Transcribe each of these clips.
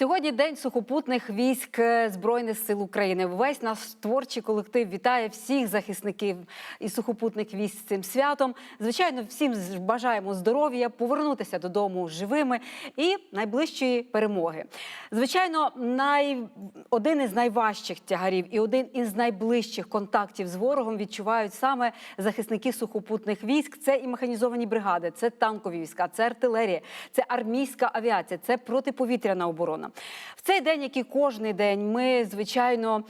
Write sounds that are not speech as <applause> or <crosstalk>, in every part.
Сьогодні день сухопутних військ е, Збройних сил України. Весь наш творчий колектив вітає всіх захисників і сухопутних військ з цим святом. Звичайно, всім бажаємо здоров'я, повернутися додому живими і найближчої перемоги. Звичайно, най... один із найважчих тягарів і один із найближчих контактів з ворогом відчувають саме захисники сухопутних військ. Це і механізовані бригади, це танкові війська, це артилерія, це армійська авіація, це протиповітряна оборона. В цей день, як і кожний день, ми звичайно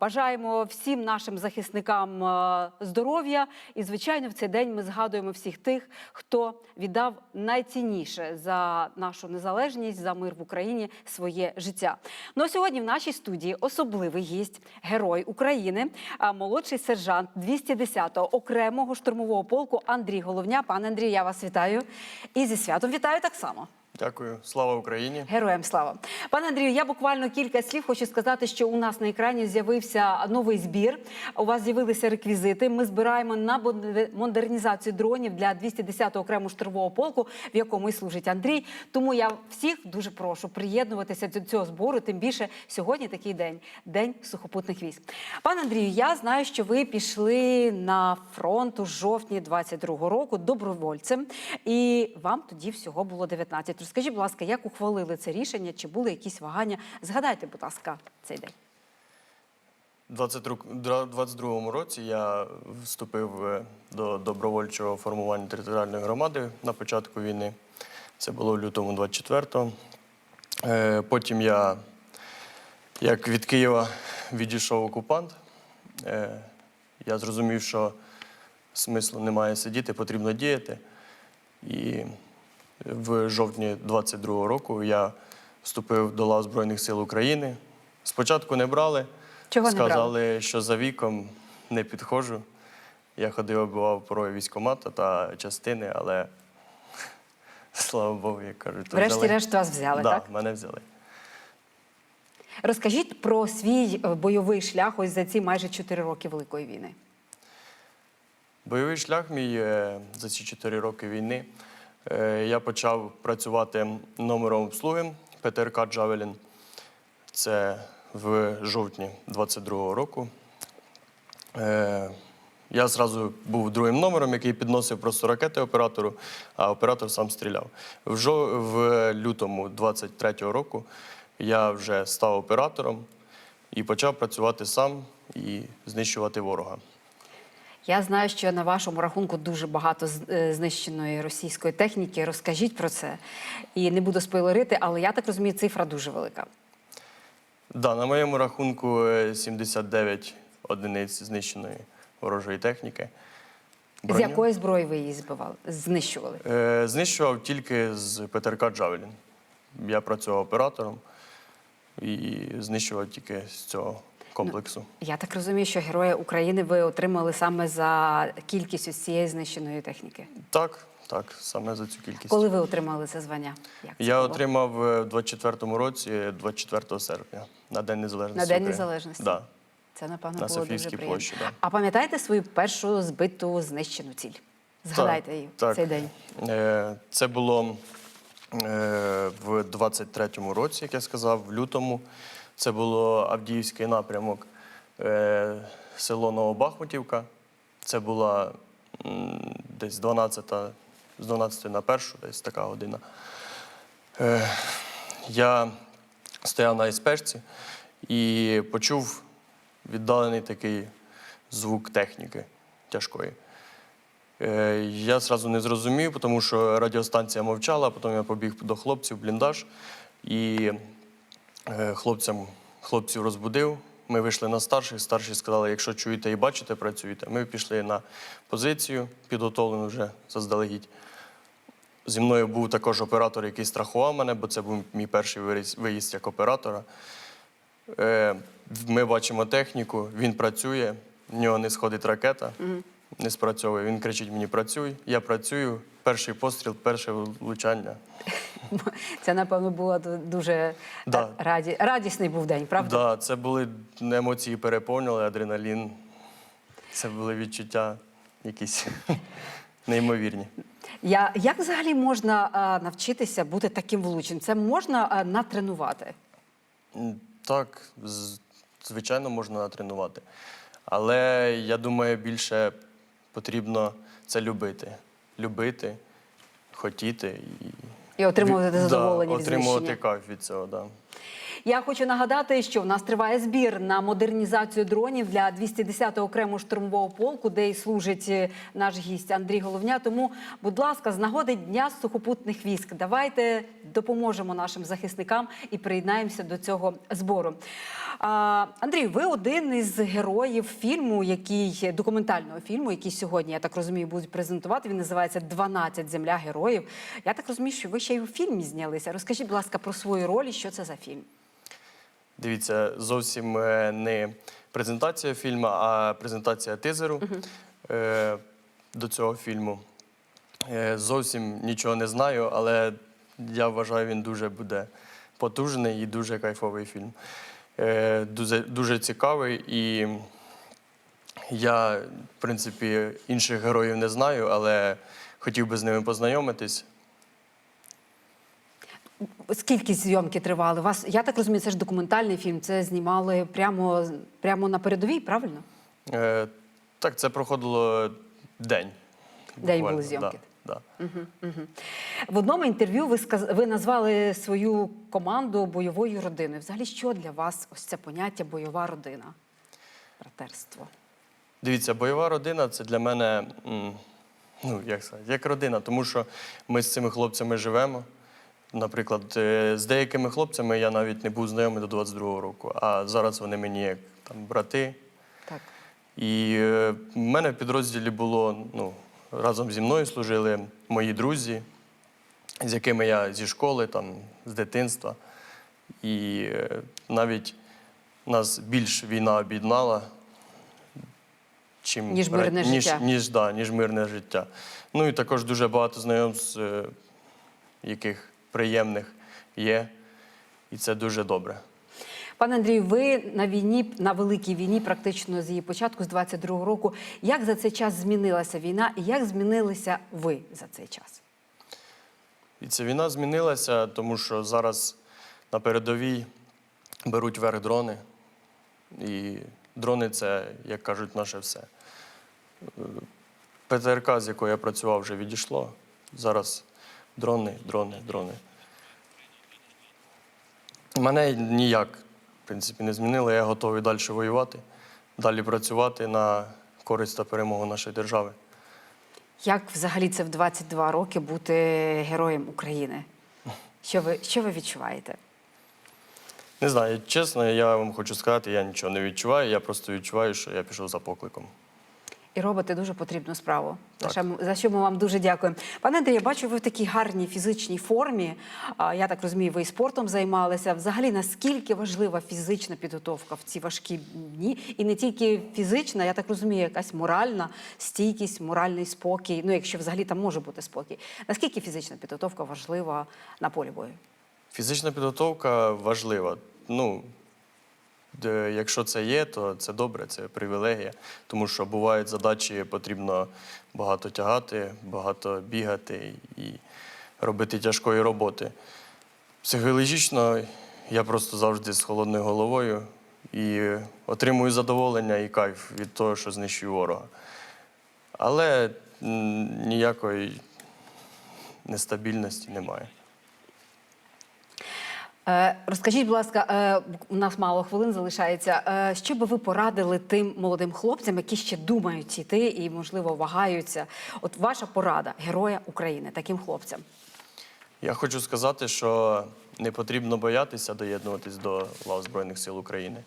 бажаємо всім нашим захисникам здоров'я. І звичайно, в цей день ми згадуємо всіх тих, хто віддав найцінніше за нашу незалежність, за мир в Україні своє життя. Ну а сьогодні в нашій студії особливий гість, герой України, молодший сержант 210-го окремого штурмового полку Андрій Головня. Пане Андрій, я вас вітаю. І зі святом вітаю так само. Дякую, слава Україні. Героям слава. Пане Андрію, я буквально кілька слів хочу сказати, що у нас на екрані з'явився новий збір. У вас з'явилися реквізити. Ми збираємо на модер- модернізацію дронів для 210-го окремого штурмового полку, в якому і служить Андрій. Тому я всіх дуже прошу приєднуватися до цього збору. Тим більше сьогодні такий день день сухопутних військ. Пане Андрію, я знаю, що ви пішли на фронт у жовтні 22-го року добровольцем, і вам тоді всього було 19. Розкажіть, будь ласка, як ухвалили це рішення? Чи були якісь вагання? Згадайте, будь ласка, цей день. У 22-му році я вступив е, до добровольчого формування територіальної громади на початку війни. Це було в лютому 24-го. Е, Потім я, як від Києва відійшов окупант, е, я зрозумів, що смислу немає сидіти, потрібно діяти. І в жовтні 22-го року я вступив до лав Збройних сил України. Спочатку не брали. Чого не брали? Сказали, що за віком не підходжу. Я ходив, оббивав порою військомата та частини, але слава Богу, як кажуть. Врешті-решт вас взяли, да, так? мене взяли. Розкажіть про свій е, бойовий шлях ось за ці майже 4 роки Великої війни. Бойовий шлях мій е, за ці 4 роки війни. Е, Я почав працювати номером обслуги ПТРК Джавелін. Це в жовтні 22-го року. Е, Я зразу був другим номером, який підносив просто ракети оператору, а оператор сам стріляв. В, лютому 23-го року я вже став оператором і почав працювати сам і знищувати ворога. Я знаю, що на вашому рахунку дуже багато е, знищеної російської техніки. Розкажіть про це. І не буду спойлерити, але я так розумію, цифра дуже велика. Да, на моєму рахунку е, 79 одиниць знищеної ворожої техніки. З якої зброї ви її збивали, знищували? Е, Знищував тільки з ПТРК Джавелін. Я працював оператором і знищував тільки з цього комплексу. Я так розумію, що герої України ви отримали саме за кількість ось цієї знищеної техніки. Так, так, саме за цю кількість. Коли ви отримали це звання? Як це Я було? отримав е, в 24-му році, 24 серпня, на День Незалежності. На День України. Незалежності? Да. Це напевно на було дуже Софійській приємно. площі, да. А пам'ятаєте свою першу збиту знищену ціль? Згадайте її в так. цей день. Е, Це було е, в 23-му році, як я сказав, в лютому. Це було Авдіївський напрямок, е, село Новобахмутівка. Це була десь 12, з 12 на першу, десь така година. Е, Я стояв на еспешці і почув віддалений такий звук техніки тяжкої. Е, Я зразу не зрозумів, тому що радіостанція мовчала, потім я побіг до хлопців в бліндаж і хлопцям, хлопців розбудив. Ми вийшли на старших. Старші сказали, якщо чуєте і бачите, працюйте. Ми пішли на позицію, підготовлену вже заздалегідь. Зі мною був також оператор, який страхував мене, бо це був мій перший виїзд- виїзд як оператора. Е, Ми бачимо техніку, він працює, в нього не сходить ракета, не спрацьовує. Він кричить мені: працюй, я працюю. Перший постріл, перше влучання. <laughs> Це, напевно, було дуже Да. раді... радісний був день, правда? Да, це були емоції переповнювали, адреналін. Це були відчуття якісь <laughs> неймовірні. Я, як взагалі можна а, навчитися бути таким влучним? Це можна а, натренувати? Так, з- звичайно, можна натренувати. Але я думаю, більше потрібно це любити. Любити, хотіти і, І отримувати від- задоволення да, від отримувати знищення. кайф від цього. Да. Я хочу нагадати, що в нас триває збір на модернізацію дронів для 210-го окремого штурмового полку, де і служить е, наш гість Андрій Головня. Тому, будь ласка, з нагоди Дня сухопутних військ, давайте допоможемо нашим захисникам і приєднаємося до цього збору. А, Андрій, ви один із героїв фільму, який документального фільму, який сьогодні, я так розумію, будуть презентувати. Він називається «12 земля героїв. Я так розумію, що ви ще й у фільмі знялися. Розкажіть, будь ласка, про свою роль і що це за фільм. Дивіться, зовсім е, не презентація фільму, а презентація тизеру е, до цього фільму. Е, зовсім нічого не знаю, але я вважаю, він дуже буде потужний і дуже кайфовий фільм. Дуже, дуже цікавий і я, в принципі, інших героїв не знаю, але хотів би з ними познайомитись. Скільки зйомки тривали? Вас я так розумію, це ж документальний фільм. Це знімали прямо, прямо на передовій, правильно? Е, так, це проходило день. День були зйомки. Да, да. В одному інтерв'ю ви сказ... ви назвали свою команду бойовою родиною. Взагалі, що для вас ось це поняття бойова родина? Братерство. Дивіться, бойова родина це для мене, ну як сказати, як родина, тому що ми з цими хлопцями живемо. Наприклад, е, з деякими хлопцями я навіть не був знайомий до 22-го року, а зараз вони мені як там брати. Так. І е, в мене в підрозділі було ну, разом зі мною служили мої друзі, з якими я зі школи, там, з дитинства. І е, навіть нас більш війна об'єднала, чим Ніж мирне ніж, життя. Ніж, да, ніж мирне життя. Ну і також дуже багато знайомств, яких приємних є. І це дуже добре. Пане Андрію, ви на війні, на великій війні, практично з її початку, з 22-го року. Як за цей час змінилася війна і як змінилися ви за цей час? І ця війна змінилася, тому що зараз на передовій беруть верх дрони. І дрони це, як кажуть, наше все. Е, ПТРК, з якою я працював, вже відійшло. Зараз дрони, дрони, дрони. Мене ніяк, в принципі, не змінило. Я готовий далі воювати, далі працювати на користь та перемогу нашої держави. Як взагалі це в 22 роки бути героєм України? Що ви, що ви відчуваєте? Не знаю, чесно, я вам хочу сказати, я нічого не відчуваю. Я просто відчуваю, що я пішов за покликом. І робите дуже потрібну справу. За Так. що, ми- за що ми вам дуже дякуємо. Пане Андрію, я бачу, ви в такій гарній фізичній формі. Я так розумію, ви і спортом займалися. Взагалі, наскільки важлива фізична підготовка в ці важкі дні? І не тільки фізична, я так розумію, якась моральна стійкість, моральний спокій. Ну, якщо взагалі там може бути спокій. Наскільки фізична підготовка важлива на полі бою? Фізична підготовка важлива. Ну, якщо це є, то це добре, це привілегія. Тому що бувають задачі, потрібно багато тягати, багато бігати і робити тяжкої роботи. Психологічно я просто завжди з холодною головою і отримую задоволення і кайф від того, що знищую ворога. Але ніякої нестабільності немає. Е, Розкажіть, будь ласка, е, у нас мало хвилин залишається. Е, Що би ви порадили тим молодим хлопцям, які ще думають йти і, можливо, вагаються? От ваша порада героя України таким хлопцям. Я хочу сказати, що не потрібно боятися доєднуватись до лав Збройних сил України,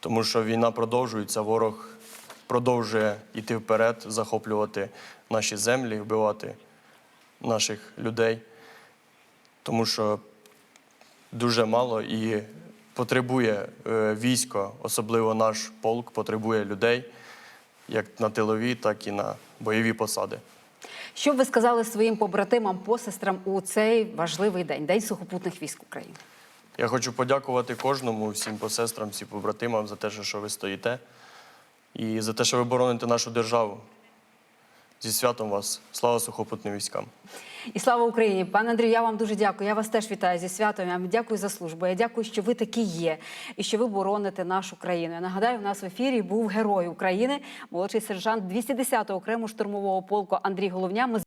тому що війна продовжується, ворог продовжує йти вперед, захоплювати наші землі, вбивати наших людей, тому що дуже мало і потребує е, військо, особливо наш полк, потребує людей як на тилові, так і на бойові посади. Що б ви сказали своїм побратимам, посестрам у цей важливий день, День сухопутних військ України? Я хочу подякувати кожному, всім посестрам, всім побратимам за те, що- що ви стоїте, і за те, що ви бороните нашу державу. Зі святом вас! Слава сухопутним військам! І слава Україні! Пане Андрію, я вам дуже дякую. Я вас теж вітаю зі святом. Я вам дякую за службу. Я дякую, що ви такі є і що ви бороните нашу країну. Я нагадаю, у нас в ефірі був герой України, молодший сержант 210-го окремо штурмового полку Андрій Головня. Ми